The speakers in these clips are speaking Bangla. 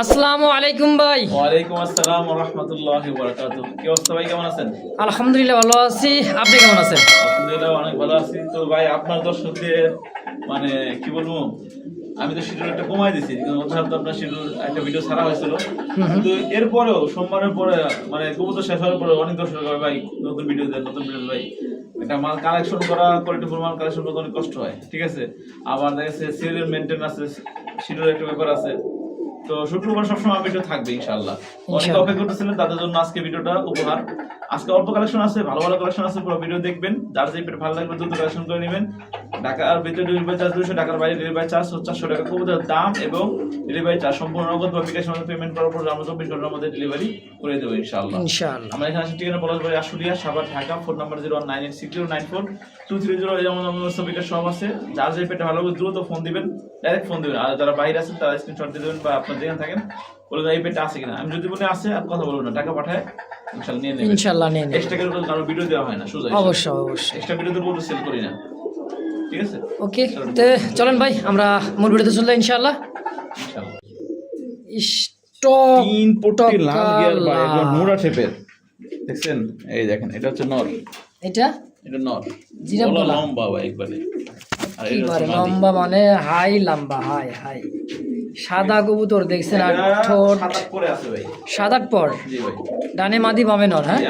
আসসালামু আলাইকুম ভাই। ওয়ালাইকুম আসসালাম ওয়া রাহমাতুল্লাহি ওয়া বারাকাতুহু। কি অবস্থা ভাই কেমন আছেন? আলহামদুলিল্লাহ ভালো আছি। আপনি কেমন আছেন? আলহামদুলিল্লাহ অনেক ভালো আছি। তো ভাই আপনার দর্শকদের মানে কি বলব আমি তো শিডিউল একটা কমাই দিছি আপনার শিডিউল একটা ভিডিও ছাড়া হয়েছিল। কিন্তু এরপরেও সোমবারের পরে মানে কবুতর শেষ হওয়ার পরে অনেক দর্শক ভাই নতুন ভিডিও দেন নতুন ভিডিও ভাই একটা মাল কালেকশন করা কোয়ালিটিফুল মাল কালেকশন করতে অনেক কষ্ট হয় ঠিক আছে? আবার দেখা যাচ্ছে সিরিয়াল মেনটেন আছে শিডিউলের একটা ব্যাপার আছে। তো শুক্রবার সবসময় ভিডিও থাকবে ইনশাআল্লাহ। অনেক অপেক্ষা করতেছিলেন তাদের জন্য আজকে ভিডিওটা উপহার। আজকে অল্প কালেকশন আছে ভালো ভালো কালেকশন আছে পুরো ভিডিও দেখবেন। যার যে ভালো লাগবে দ্রুত কালেকশন করে নেবেন। ঢাকার ভিতরে ডেলিভারি চার্জ দুশো টাকার বাইরে ডেলিভারি চার্জ চারশো টাকা কবুতরের দাম এবং ডেলিভারি চার্জ সম্পূর্ণ নগদ বা বিকাশ পেমেন্ট করার পর আমরা চব্বিশ ঘণ্টার মধ্যে ডেলিভারি করে দেবো ইনশাআল্লাহ। ইনশাআল্লাহ। আমরা এখানে আছি ঠিকানা Palashbari Ashulia Savar Dhaka phone number zero nine eight six zero nine four two three zero যেমন সব আছে। যে পেটে ভালো দ্রুত ফোন দিবেন ডাইরেক্ট ফোন দিবেন। আর যারা বাইরে আছেন তারা স্ক্রিনশট দিয়ে দেবেন বা আপনার যেখানে থাকেন বলে এই পেটে আছে কিনা। আমি যদি বলে আছে আর কথা বলব না। টাকা পাঠায় ইনশাল্লাহ নিয়ে নেবেন। ইনশাআল্লাহ নিয়ে নেব এক্সট্রা করে কারও ভিডিও দেওয়া হয় না সোজা অবশ্যই অবশ্যই। এক্সট্রা ভিডিও তো বলতে সেল করি না। ঠিক আছে। ওকে তো চলেন ভাই আমরা মূল ভিডিওতে চললে ইনশাআল্লাহ। ইনশাল্লাহ স্টক তিন পট্টি লাল গিয়ার বা লাল। একদম নোরা শেপের দেখছেন? এই দেখেন এটা হচ্ছে নর এটা? এটা নর গলা। লম্বা ভাই একবারে। লম্বা মানে হাই লম্বা হাই হাই। সাদা কবুতর দেখছেন আর ঠোঁট সাত আট পর জি ভাই। ডানে মাদি বামে নর হ্যাঁ?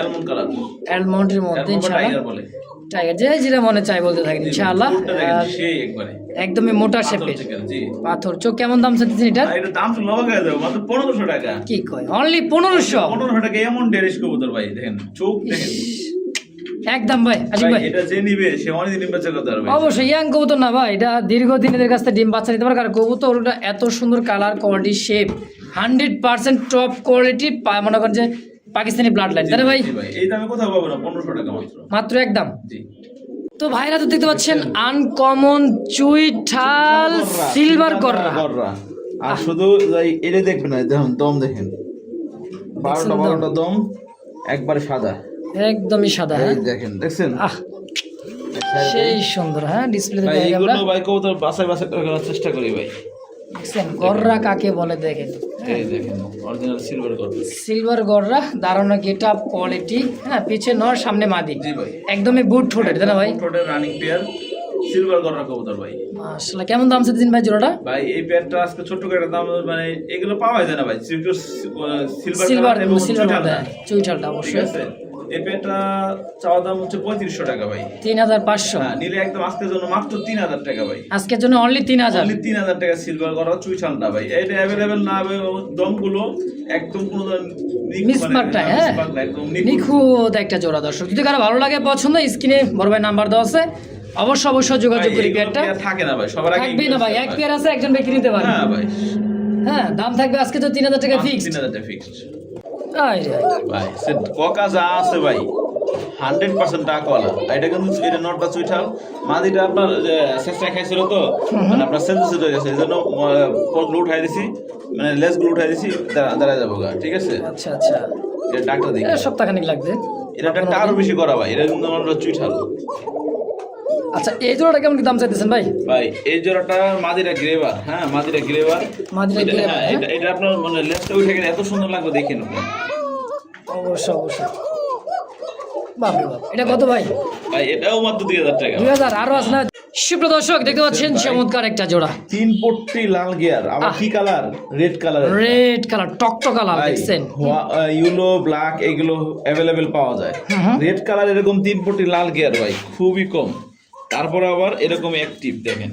অ্যালমন্ডের মধ্যে ইনশাআল্লাহ। টাইগার যে যেটা মনে চাই বলতে থাকেন ইনশাআল্লাহ। একদমই মোটা শেপের। পাথর। চোখ কেমন দাম চাচ্ছেন এটা আর এটা দাম তো লবা গেছে মাত্র টাকা। কি কয়? অনলি পনেরোশো। পনেরোশো টাকা এমন কবুতর ভাই দেখেন চোখ দেখেন। একদম ভাই ভাই এটা যে নিবে সে অনেকদিন বাচ্চা করতে পারবে অবশ্যই ইয়াং কবুতর না ভাই এটা দীর্ঘদিন এদের কাছ থেকে ডিম বাচ্চা নিতে পারে কারণ কবুতরটা এত সুন্দর colour quality shape hundred percent top quality মনে করেন যে পাকিস্তানি ব্লাড লাইন তাই ভাই এই দামে কোথাও পাবো না পনেরোশো টাকা মাত্র মাত্র একদম তো ভাইরা তো দেখতে পাচ্ছেন আনকমন চুইঠাল সিলভার কররা আর শুধু এটা দেখবেন না দেখুন দম দেখেন বারোটা? বারোটা দম একবারে সাদা একদমই সাদা হ্যাঁ দেখেন দেখছেন আহ সেই সুন্দর হ্যাঁ ডিসপ্লেতে ভাই কবুতর বাসায় বাসায় করার চেষ্টা করি ভাই দেখছেন গররা কাকে বলে দেখেন? এই দেখেন অরিজিনাল সিলভার গররা। সিলভার গররা দারুণ গেট আপ কোয়ালিটি হ্যাঁ পিছে নর সামনে মাদি। জি ভাই। একদমই বুট ঠোঁটের তাই না ভাই? টোটাল রানিং পেয়ার সিলভার গররা কবুতর ভাই। আসলে কেমন দাম চাচ্ছেন ভাই জোড়াটা? ভাই এই পেয়ারটা আজকে ছোট্ট করে দাম মানে এগুলো পাওয়া যায় না ভাই সিলভার সিলভার সিলভার এবং সিলভার চুইঠাল মধ্যে ঠিক অবশ্যই। আছে? এই পেয়ারটা চাওয়া দাম হচ্ছে পঁয়ত্রিশশো টাকা ভাই। তিন হাজার পাঁচশো। হ্যাঁ নিলে একদম আজকের জন্য মাত্র তিন হাজার টাকা ভাই। আজকের জন্য অনলি তিন হাজার। অনলি তিন হাজার টাকা সিলভার করা চুইঠালটা ভাই। এটা অ্যাভেলেবেল না দমগুলো একদম কোনো মিসমার্কটা হ্যাঁ। নিখুঁত। একটা জোড়া দর্শক। যদি কারও ভালো লাগে পছন্দ স্ক্রিনে বড় ভাই নাম্বার দেওয়া আছে। অবশ্য অবশ্যই যোগাযোগ করি পেয়ারটা থাকে না ভাই সবার আগে থাকবেই না ভাই এক পেয়ার আছে একজন ব্যক্তি নিতে পারে হ্যাঁ ভাই। হ্যাঁ দাম থাকবে আজকে তো তিন হাজার টাকা ফিক্স তিন হাজার টাকা ফিক্সড ভাই সে ককা যা আছে ভাই হান্ড্রেড পার্সেন্ট ডাকওয়ালা এটা কিন্তু এটা নটটা চুইঠাল মাদিটা আপনার চেষ্টা খাইছিল তো মানে আপনার হয়ে গেছে এই জন্য পথগুলো উঠাই দিছি মানে লেসগুলো উঠাই দিছি দাঁড়া দাঁড়ায় যাব গা ঠিক আছে? আচ্ছা আচ্ছা। এটা ডাক্তার দেখি। সপ্তাহখানিক লাগবে। এটা একটা আরও বেশি করা ভাই এটা কিন্তু আমার চুইঠাল আচ্ছা এই জোড়াটা কেমন কি দাম চাইতেছেন ভাই? ভাই এই জোড়াটা মাদিরা গ্রেভার হ্যাঁ মাদিরা গ্রেভার মাদিরা গ্রেভার, হ্যাঁ, হ্যাঁ? এটা এটা আপনার মানে লেসটা উঠে গেলে এত সুন্দর লাগবে দেখেন অবশ্যই অবশ্যই। বাপরে বাপ এটা কত ভাই? ভাই এটাও মাত্র দুই হাজার টাকা। দুই হাজার আরও আছে না? সুপ্রিয় দর্শক দেখতে পাচ্ছেন চমৎকার একটা জোড়া। তিন পট্টি লাল গিয়ার। আবার। কি colour? Red colour red colour টকটকা লাল দেখছেন? ইউলো ব্ল্যাক এগুলো অ্যাভেলেবেল পাওয়া যায়। রেড কালার এরকম তিন পট্টি লাল গিয়ার ভাই খুবই কম। তারপরে আবার এরকম অ্যাক্টিভ দেখেন।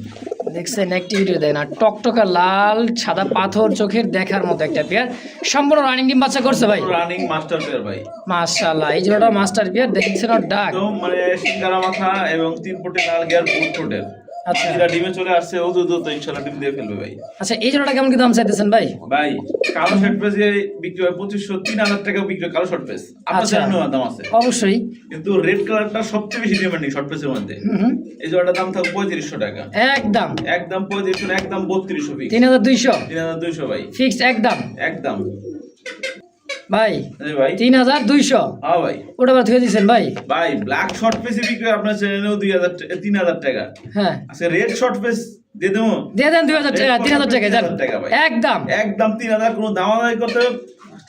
দেখছেন অ্যাক্টিভিটি দেয় না। টকটকা লাল সাদা পাথর চোখের দেখার মতো একটা পেয়ার সম্পূর্ণ রানিং ডিম বাচ্চা করছে ভাই। রানিং মাস্টার পেয়ার ভাই। মাশাআল্লাহ এই জোড়াটা মাস্টার পেয়ার দেখছেন আর ডাক মানে সিঙ্গারা মাথা এবং তিন ফুটে লাল গিয়ার ফুট ঠোঁটের আচ্ছা। ডিমে চলে আসছে ও তো ইনশাল্লাহ ডিম দিয়ে ফেলবে ভাই। আচ্ছা এই জোড়াটা কেমন কি দাম চাইতেছেন ভাই? ভাই কালো শর্ট বিক্রি হয় পঁচিশশো তিন হাজার টাকা বিক্রি হয় কালো শর্ট আপনার আচ্ছা। দাম আছে। অবশ্যই। কিন্তু রেড কালারটা সবচেয়ে বেশি ডিমান্ডিং শর্ট পেজের মধ্যে। এই জোড়াটার দাম থাকবে পঁয়ত্রিশশো টাকা। একদম। একদম পঁয়ত্রিশশো একদম বত্রিশশো পিস তিন হাজার দুইশো। তিন হাজার দুইশো ভাই। ফিক্সড একদম। একদম। ভাই ভাই। তিন হাজার দুইশো। হ্যাঁ ভাই। ওটা আবার ধুয়ে দিয়েছেন ভাই। ভাই ব্ল্যাক শর্ট পেসে বিক্রি আপনার চ্যানেলেও দুই হাজার তিন হাজার টাকা। হ্যাঁ। আচ্ছা রেড শর্ট পেস দিয়ে দেবো? দিয়ে দেন দুই হাজার টাকা তিন হাজার টাকা টাকা ভাই। একদম। একদম তিন হাজার কোনো দামাদামি করতে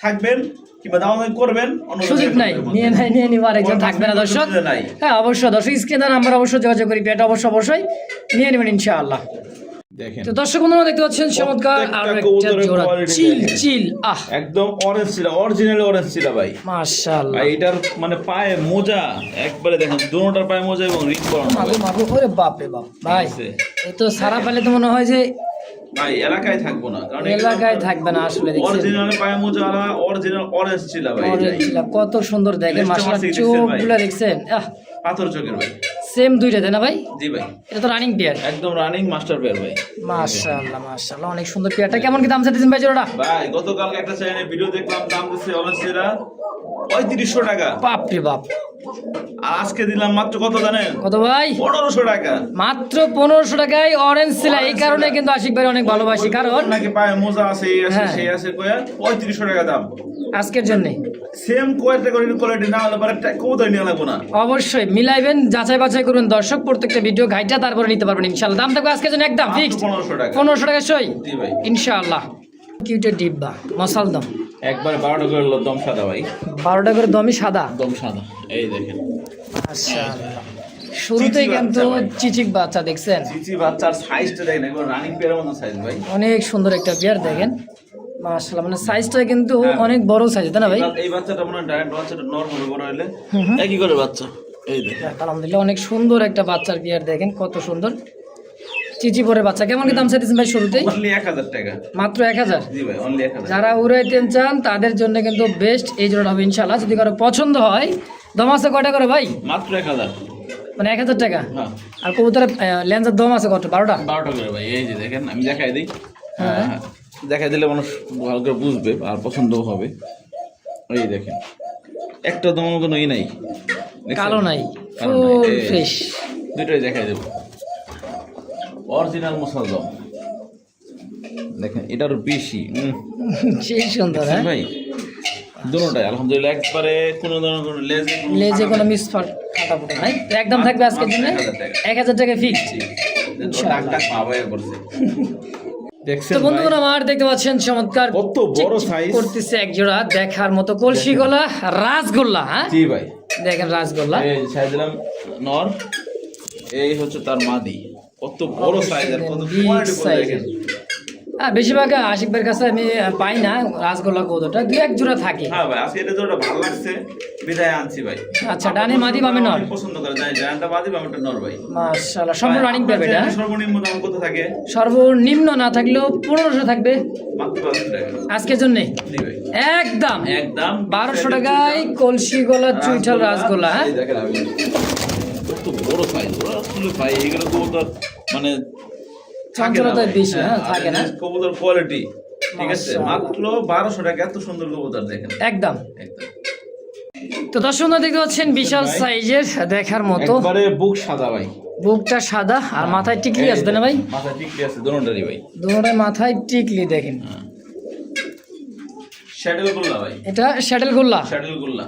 থাকবেন কিংবা দামাদামি করবেন সুযোগ নাই। নিয়ে নাই নিয়ে নিবো আরেকজন থাকবে না দর্শক। নাই। হ্যাঁ অবশ্যই দর্শক। স্ক্রিনে নাম্বার অবশ্যই যোগাযোগ করি পেটা অবশ্যই অবশ্যই। নিয়ে নেবেন ইনশাআল্লাহ। দেখেন। তো দর্শক বন্ধুরা দেখতে পাচ্ছেন চমৎকার আর একটা জোড়া। চিল চিল আহ। একদম অরেঞ্জ ছিল অরিজিনাল অরেঞ্জ ছিল ভাই। মাশাআল্লাহ। ভাই এটার মানে পায়ে মোজা একবারে দেখেন দুটোটার পায়ে মোজা এবং রিং করানো মাগো ওরে বাপ। রে বাপ ভাই আছে। এ তো সারা পেলে তো মনে হয় যে ভাই এলাকায় থাকব না কারণ এলাকায় থাকবে না আসলে অরিজিনাল পায়ে মোজা আলা অরিজিনাল অরেঞ্জ ছিল ভাই অরেঞ্জ ছিল কত সুন্দর এ মাশাআল্লাহ দেখছেন চোখগুলো দেখছেন আহ। পাথর চোখের ভাই। সেম দুইটা তাই না ভাই? জি ভাই। এটা তো রানিং পেয়ার একদম রানিং মাস্টার পেয়ার ভাই। মাশাআল্লাহ মাশাআল্লাহ অনেক সুন্দর পেয়ারটা কেমন কি দাম চাইতেছেন ভাই জোড়াটা? ভাই গতকালকে একটা চ্যানেলে ভিডিও দেখলাম দাম দিচ্ছে অনেক সেরা পঁয়ত্রিশশো টাকা। বাপ রে বাপ। আর আজকে দিলাম মাত্র কত জানেন? কত ভাই? পনেরোশো টাকা। মাত্র পনেরোশো টাকায় অরেঞ্জ এই কারণে কিন্তু আশিক ভাই অনেক ভালোবাসি। কারণ নাকি পায়ে মোজা আছে এই আছে হ্যাঁ। সেই আছে কয়া পঁয়ত্রিশশো টাকা দাম। আজকের জন্য। সেম কোয়ালিটি কোয়ালিটি না হলে পরে নিয়ে লাগবো না। অবশ্যই মিলাইবেন যাচাই বাছাই করুন। দর্শক প্রত্যেকটা ভিডিও গাইডটা তারপরে নিতে পারবেন ইনশাআল্লাহ। দাম থাকবে আজকের জন্য একদম ফিক্সড পনেরোশো টাকা। পনেরোশো টাকা সই? ইনশাআল্লাহ। কিউটের ডিব্বা মশাল দম একবারে বারোটা করে দম সাদা ভাই। বারোটা করে দমই সাদা? দম সাদা এই দেখেন। মাশাআল্লাহ শুরুতেই কিন্তু। চিচিক বাচ্চা দেখছেন। চিচি বাচ্চার সাইজটা দেখেন একবার রানিং পেয়ারের মতো সাইজ ভাই। অনেক সুন্দর একটা বিয়ার দেখেন। মাশাআল্লাহ মানে সাইজটা কিন্তু হ্যাঁ। অনেক বড় সাইজ তাই না ভাই? এই বাচ্চাটা মনে হয় বাচ্চাটা নর্মাল বড় হলে। একই করে বাচ্চা। এই দেখেন। আলহামদুলিল্লাহ অনেক সুন্দর একটা বাচ্চার বিয়ার দেখেন কত সুন্দর। চিচি পরে বাচ্চা। কেমন কি দাম চাইতেছেন ভাই শুরুতেই? অনলি এক হাজার টাকা। মাত্র এক হাজার? জি ভাই অনলি এক হাজার। যারা উড়াইতেন চান তাদের জন্য কিন্তু বেস্ট এই জোড়াটা হবে ইনশাল্লাহ যদি কারও পছন্দ হয় দম আছে কয়টা করে ভাই? মাত্র এক হাজার। মানে এক হাজার টাকা? আর কবুতরের লেন্সের দম আছে কত বারোটা? বারোটা করে ভাই এই যে দেখেন আমি দেখাই দিই। হ্যাঁ। দেখাই দিলে মানুষ ভালো করে বুঝবে আর পছন্দও হবে। এই দেখেন একটা দম কোনো ই নাই। কালো নাই। ফ্রেশ দুটোই দেখাই দেবো। অরিজিনাল দম দেখেন এটার বেশি। সেই সুন্দর হ্যাঁ? ভাই দুটোটাই আলহামদুলিল্লাহ। একবারে কোনো ধরনের কোনো লেজে লেজে কোনো মিস নাই। একদম থাকবে আজকের জন্য। এক হাজার টাকা। ফিক্সড। দেখছেন তো বন্ধুরা আমার দেখতে পাচ্ছেন চমৎকার কত বড়। করতেছে এক জোড়া দেখার মতো কলসি গলা রাসগোল্লা হ্যাঁ? জি ভাই। দেখেন রাসগোল্লা। এই সাইজ দিলাম নর। এই হচ্ছে তার মাদি। কত বড় সাইজ আর কত কোয়ালিটি দেখেন। হ্যাঁ বেশিরভাগ আশিক ভাইয়ের কাছে আমি পাই না রাসগোল্লা কৌদটা দু এক জোড়া থাকে। হ্যাঁ ভাই আজকে এটা যেটা ভালো লাগছে বিদায় আনছি ভাই। আচ্ছা ডানে মাদি বামে নর? পছন্দ করে যাই জায়ান্টটা মাদি বামেটা নর ভাই। মাশাআল্লাহ সম্পূর্ণ রানিং পাবে এটা হ্যাঁ? সর্বনিম্ন দাম কত থাকে? সর্বনিম্ন না থাকলেও পনেরোশো থাকবে। মাত্র আজকের জন্য? একদম। একদম। বারোশো টাকায় কলসি গলা চুইঠাল রাসগোল্লা হ্যাঁ? দেখেন আমি কত বড় সাইজ ওরা আসলে ভাই এগুলো কবুতর মানে থাকে না বেশি, হ্যাঁ, থাকে না। কবুতর কোয়ালিটি ঠিক আছে? মাত্র বারোশো টাকা এত সুন্দর কবুতর দেখেন। একদম। একদম। তো দর্শক দেখতে পাচ্ছেন বিশাল সাইজের দেখার মতো। একবারে বুক সাদা ভাই। বুকটা সাদা আর মাথায় টিকলি আছে না ভাই? মাথায় টিকলি আছে দোনোটারই ভাই। দুটোটায় মাথায় টিকলি দেখেন। শ্যাডেল গুল্লা ভাই। এটা শ্যাটেল গোল্লা। শ্যাডেল গুল্লা।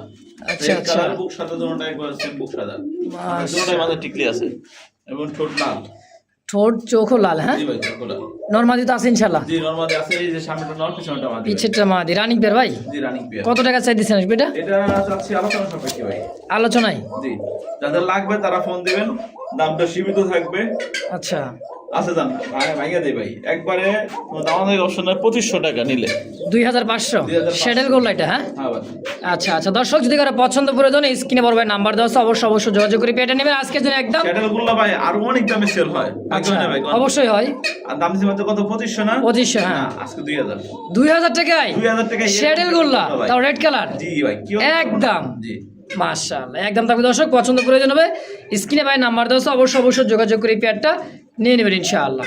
আচ্ছা, আচ্ছা। কালার বুক সাদা দোনোটা একবার সেম বুক সাদা। মাশাআল্লাহ। দোনোটাই টিকলি আছে এবং ঠোঁট লাল। ঠোঁট চোখও লাল হ্যাঁ? জি ভাই চোখ লাল। নর্মাদি তো আছে ইনশাল্লাহ জি নর্মালি আছে এই যে সামনেটা নর পিছনেটা মাদি ভাই। মাদি রানিং পেয়ার ভাই? জি রানিং পিয়ার। কত টাকা চাই দিচ্ছেন এটা? এটা চাচ্ছি আলোচনা সাপেক্ষে ভাই। আলোচনায়? জি যাদের লাগবে তারা ফোন দিবেন দামটা সীমিত থাকবে। আচ্ছা। আছে জান ভাই ভাইয়া দেই ভাই। একবারে অপশন পঁচিশশো টাকা নিলে। দুই হাজার পাঁচশো? 2500 শ্যাটেল গোল্লা এটা হ্যাঁ? হ্যাঁ আচ্ছা আচ্ছা। দর্শক যদি কারও পছন্দ প্রয়োজন স্ক্রিনে বড় ভাই নাম্বার দেওয়া আছে অবশ্যই অবশ্যই যোগাযোগ করে পেটে নেবেন। আজকের জন্য একদমগুলো ভাই আরও অনেক দামে সেল হয়। আচ্ছা অবশ্যই হয়। আর দাম দিচ্ছে মাত্র কত? পঁচিশশো না? পঁচিশশো হ্যাঁ। আজকে দুই হাজার। দুই হাজার টাকায়? দুই হাজার টাকা শ্যাটেল গোল্লা তাও রেড কালার জি ভাই একদম। জি। মাশাআল্লাহ একদম। থাকবে দর্শক পছন্দ প্রয়োজন হবে। স্ক্রিনে ভাই নাম্বার দেওয়া অবশ্যই অবশ্যই যোগাযোগ করে পেয়ারটা নিয়ে নেবেন ইনশাআল্লাহ।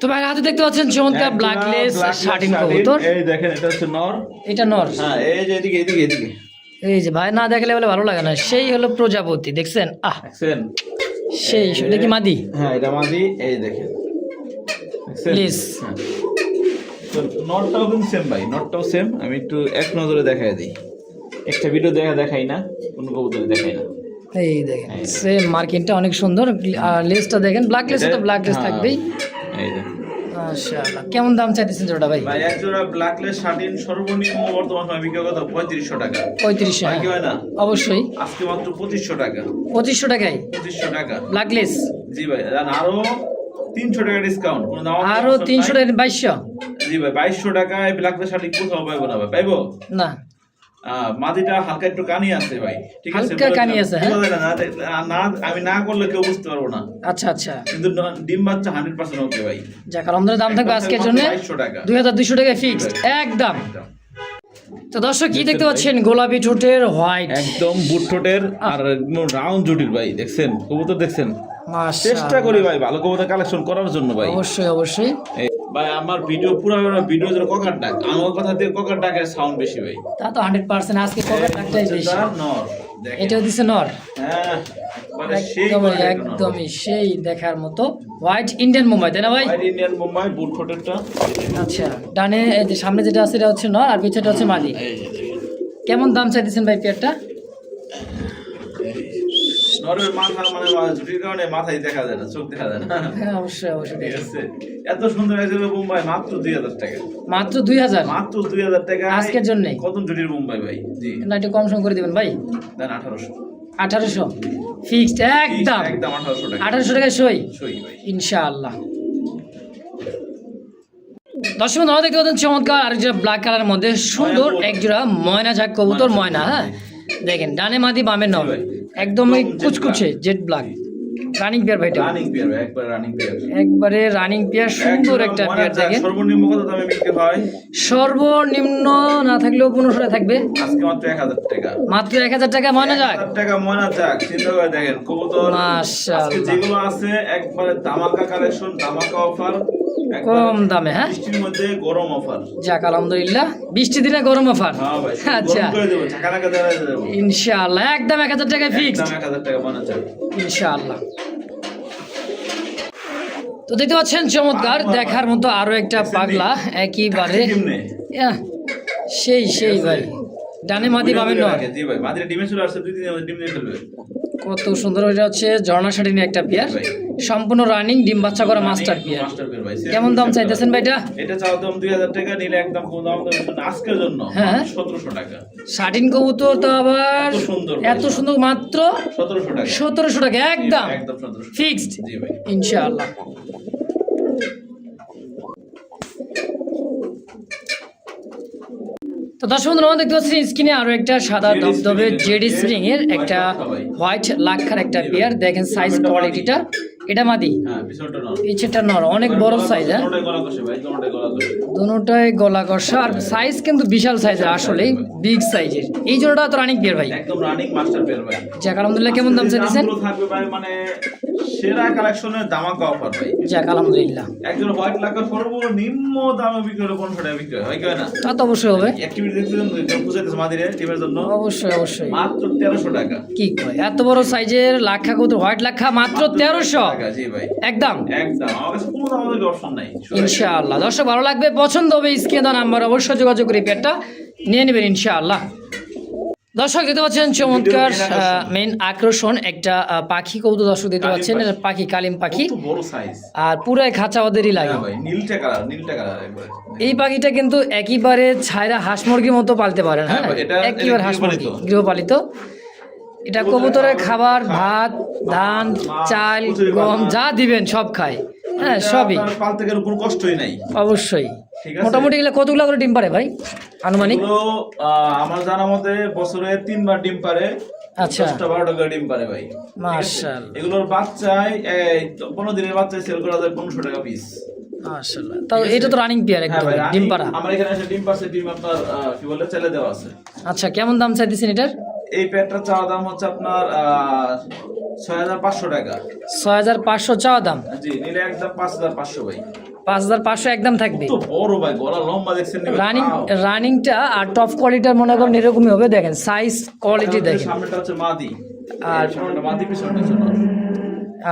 তো ভাই হাতে দেখতে পাচ্ছেন চমৎকার ব্ল্যাক শার্টিন কবুতর। এই দেখেন এটা হচ্ছে নর। এটা নর। হ্যাঁ এই যে এদিকে এদিকে এদিকে। এই যে ভাই না দেখলে বলে ভালো লাগে না। সেই হলো প্রজাপতি দেখছেন? আহ! দেখছেন? সেই এটা কি মাদি? হ্যাঁ এটা মাদি এই দেখেন। দেখছেন? Please. হ্যাঁ। তো নটটাও কিন্তু সেম ভাই নটটাও সেম আমি একটু এক নজরে দেখাই দিই। একটা ভিডিও দেখা দেখাই না কোনো কবুতরে দেখাই না। এই দেখেন সেম মার্কিংটা অনেক সুন্দর। আর লেসটা দেখেন ব্ল্যাক লেস তো ব্ল্যাক লেস হ্যাঁ। থাকবেই। এই যে। মাশাআল্লাহ। কেমন দাম চাইতেছেন জোড়াটা ভাই? ভাই এক জোড়া ব্ল্যাকলেস শার্টিন সর্বনিম্ন বর্তমান সময় বিক্রি কত? পঁয়ত্রিশশো টাকা। পঁয়ত্রিশশো ভাই কি হয়। না? অবশ্যই। আজকে মাত্র পঁচিশশো টাকা। পঁচিশশো টাকায়? পঁচিশশো টাকা। ব্ল্যাক লেস জি ভাই আর আরও তিনশো টাকা ডিসকাউন্ট কোনো দাম আরও তিনশো টাকা বাইশশো? জি ভাই বাইশশো টাকায় ব্ল্যাকলেস শার্টিন কোথাও পাইবো না ভাই? পাইবো? না। মাদিটা হালকা একটু কানি আছে ভাই ঠিক আছে? হালকা কানি আছে, হ্যাঁ? না, আমি না করলে কেউ বুঝতে পারব না। আচ্ছা আচ্ছা। কিন্তু ডিম বাচ্চা হান্ড্রেড পার্সেন্ট ওকে ভাই। যাক আলহামদুলিল্লাহ দাম থাকবে আজকের জন্য বাইশশো টাকা। দুই হাজার ফিক্সড একদম। তো দর্শক কি দেখতে পাচ্ছেন? গোলাপি ঠোঁটের হোয়াইট একদম বুট ঠোঁটের আর একদম রাউন্ড জুটির ভাই দেখছেন? কবুতর দেখছেন? চেষ্টা করি ভাই ভালো কবুতর কালেকশন করার জন্য ভাই। অবশ্যই অবশ্যই। ভাই আমার ভিডিও পুরো ভিডিও যেন ককার ডাক। আমার কথা দিয়ে ককার ডাকের সাউন্ড বেশি ভাই। তা তো হান্ড্রেড পার্সেন্ট আজকে কবে টাকটাই বেশি। নর এটাও দিছে নর। হ্যাঁ মানে একদমই নর। একদমই সেই দেখার মতো। হোয়াইট ইন্ডিয়ান মুম্বাই তাই না ভাই? Indian মুম্বাই বুট আচ্ছা ডানে সামনে যেটা আছে এটা হচ্ছে নর আর পিছনেটা হচ্ছে দেখেন। কেমন দাম চাইতেছেন ভাই পেয়ারটা? নরের মাথা মানে জুটির কারণে মাথায় দেখা যায় না চোখ দেখা যায় না। হ্যাঁ অবশ্যই অবশ্যই ঠিক আছে। এত সুন্দর মাত্র দুই হাজার টাকা। মাত্র দুই হাজার? মাত্র দুই হাজার টাকা। আজকের জন্যে? কত মুম্বাই ভাই? জি। না একটু কম সম করে দিবেন ভাই। দেন আঠারোশো। আঠারোশো? ফিক্সড একদম। একদম আঠারোশো টাকা। আঠারোশো টাকায় সই? সই ভাই। ইনশাআল্লাহ। দর্শক বন্ধু, দেখতে পাচ্ছেন চমৎকার আর যেটা ব্ল্যাক কালারের মধ্যে সুন্দর এক জোড়া ময়না ঝাক কবুতর ময়না হ্যাঁ। দেখেন ডানে মাদি বামের নর একদমই কুচকুচে জেড ব্ল্যাক রানিং পেয়ার ভাইটা। রানিং পেয়ার একবার রানিং পেয়ার একবারে রানিং পেয়ার সুন্দর একটা পেয়ার দেখেন। সর্বনিম্ন কত দামে বিক্রি হয়? সর্বনিম্ন না থাকলেও পনেরোশো টাকা থাকবে। আজকে মাত্র এক হাজার টাকা। মাত্র এক হাজার টাকা ময়না যাক। হাজার টাকা ময়না যাক চিন্তা করে দেখেন কবুতর। মাশাআল্লাহ। আজকে যেগুলো আছে একবারে দামাকা কালেকশন দামাকা অফার কম দামে হ্যাঁ? মধ্যে গরম অফার। যাক আলহামদুলিল্লাহ। বৃষ্টি দিনে গরম অফার। হ্যাঁ আচ্ছা। ইনশাআল্লাহ একদম এক হাজার টাকা ইনশাআল্লাহ। তো দেখতে পাচ্ছেন চমৎকার দেখার মতো আরও একটা পাগলা ইয়াহ, সেই সেই ভাই। ডানে মাদি পাবেন নর জি ভাই মাদিরা ডিমে চলে আসছে দুই দিনের ডিম দিয়ে ফেলবে। কত সুন্দর এটা হচ্ছে ঝর্ণা শাটিনের একটা বিয়ার। সম্পূর্ণ রানিং ডিম বাচ্চা করা মাস্টার ভাই কেমন দাম চাইতেছেন ভাইটা? এটা চাও দাম দুই হাজার টাকা নিলে একদম কম দাম আজকের জন্য হ্যাঁ। সতেরোশো টাকা। শাটিন কবুতর তো আবার এত সুন্দর এত সুন্দর মাত্র সতেরোশো টাকা। সতেরোশো টাকা একদম। একদম সতেরোশো ফিক্সড জি ভাই। ইনশাআল্লাহ। তো দর্শক বন্ধুরা আমরা দেখতে পাচ্ছি স্ক্রিনে আরও একটা সাদা এর জেডি স্প্রিং এর একটা হোয়াইট লাক্ষার একটা পেয়ার দেখেন সাইজ কোয়ালিটিটা এটা মাদি? হ্যাঁ পিছনটা পিছেরটা নর অনেক বড় সাইজ হ্যাঁ? দুটোটাই গলা কষে আর সাইজ কিন্তু বিশাল সাইজের আসলে বিগ সাইজের এই জোড়াটা তো রানিং পেয়ার ভাই। একদম রানিং মাস্টার পেয়ার ভাই। যাক আলহামদুলিল্লাহ কেমন দাম থাকবে ভাই মানে সেরা কালেকশনের দামাকা অফার ভাই। যাক আলহামদুলিল্লাহ। একজন হোয়াইট লাখা সর্বনিম্ন দামে বিক্রি হলে পনেরোশো টাকা বিক্রি হয়? হয় কি না? তা তো অবশ্যই হবে। অ্যাক্টিভিটি দেখতেছেন বুঝাইতেছে মাদিরে টিমের জন্য। অবশ্যই অবশ্যই। মাত্র তেরোশো টাকা। কি কয়? এত বড় সাইজের লাক্ষা কত? হোয়াইট লাক্ষা মাত্র তেরোশো টাকা জি ভাই। একদম। একদম। আমার কোনো দামাদামি অপশন নাই। ইনশাআল্লাহ। দর্শক ভালো লাগবে? পছন্দ হবে স্ক্রিনে দেওয়া নাম্বার অবশ্যই যোগাযোগ করে পেয়ারটা নিয়ে নেবেন ইনশাআল্লাহ। দর্শক দেখতে পাচ্ছেন চমৎকার মেন আকর্ষণ একটা পাখি কৌতুক দর্শক দেখতে পাচ্ছেন পাখি। কালিম পাখি। কত আর পুরাই খাঁচা ওদেরই লাগে। হ্যাঁ এই পাখিটা কিন্তু একইবারে ছায়রা হাঁস মুরগির মতো পালতে পারেন হ্যাঁ হ্যাঁ, একইবার হাঁস মুরগি গৃহপালিত। এটা কবুতরের খাবার ভাত ধান চাল গম যা দিবেন সব খায়। হ্যাঁ সবই। আপনার পালতে গেলে কোনো কষ্টই নাই। অবশ্যই। মোটামুটি এগুলো কতগুলো করে ডিম পারে ভাই? আনুমানিক? আমার জানা মতে বছরে তিনবার ডিম পারে আচ্ছা। বারোটা করে ডিম পারে ভাই। ঠিক এগুলোর বাচ্চায় এই পনেরো দিনের বাচ্চায় সেল করা যায় পনেরোশো টাকা পিস মাশাআল্লাহ তাও এটা তো রানিং পেয়ার হ্যাঁ একদম ডিম আমি- পাড়া আমার এখানে এসে ডিম পারছে ডিম আপনার কি বলে চালে দেওয়া আছে। আচ্ছা কেমন দাম চাইতেছেন এটার? এই প্যাডটার চাওয়া দাম হচ্ছে আপনার ছয় হাজার পাঁচশো টাকা। ছয় হাজার পাঁচশো চাওয়া দাম? জি নিলে একদম পাঁচ হাজার পাঁচশো ভাই। পাঁচ হাজার পাঁচশো একদম থাকবে। বড় ভাই গলা লম্বা দেখছেন রানিং রানিংটা আর টপ কোয়ালিটির মনে করেন এরকমই হবে দেখেন সাইজ কোয়ালিটি আমাদের দেখেন। সামনেটা হচ্ছে মাদি। আর- আর সামনেটা মাদি পিছনটা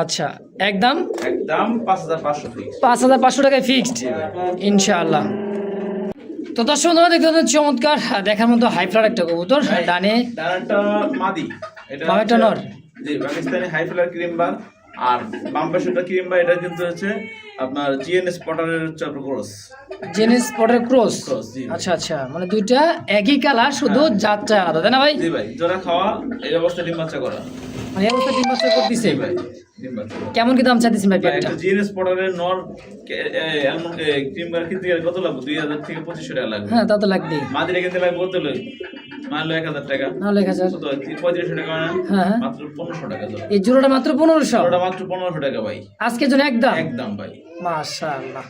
আচ্ছা একদম? একদম পাঁচ হাজার পাঁচশো ফিক্স পাঁচ হাজার পাঁচশো টাকায় ফিক্সড ইনশাআল্লাহ। তো দর্শক বন্ধুরা দেখতে পাচ্ছেন চমৎকার দেখার মতো হাইফ্লার একটা কবুতর ডানে ডানাটা মাদি। এটা নর? জি Pakistani high flyer cream bar আর বাম পাশেটা ক্রিম বার এটা কিন্তু হচ্ছে আপনার জিএনএস পটারের হচ্ছে ক্রস জেনেস স্পটের ক্রস। আচ্ছা আচ্ছা মানে দুইটা একই কালার শুধু জাতটা আলাদা তাই না ভাই? জি ভাই যারা খাওয়া এই অবস্থা ডিম বাচ্চা করা। মানে এই তিন ভাই কেমন কি দাম চাইতেছেন ভাই পেয়ারটা জিএনএস পটারের নর ক্রিম বার কিনতে গেলে কত লাগবে? দুই হাজার থেকে পঁচিশশো টাকা লাগবে। হ্যাঁ তা তো লাগবেই। মাদিরে কিনতে লাগবে কত মানলো এক হাজার টাকা। না যাক কত? পঁয়ত্রিশশো টাকা মানে হ্যাঁ মাত্র পনেরোশো টাকা দাও এই জোড়াটা মাত্র পনেরোশো? ওটা মাত্র পনেরোশো টাকা ভাই। আজকের জন্য একদম? একদম ভাই। মাশাআল্লাহ।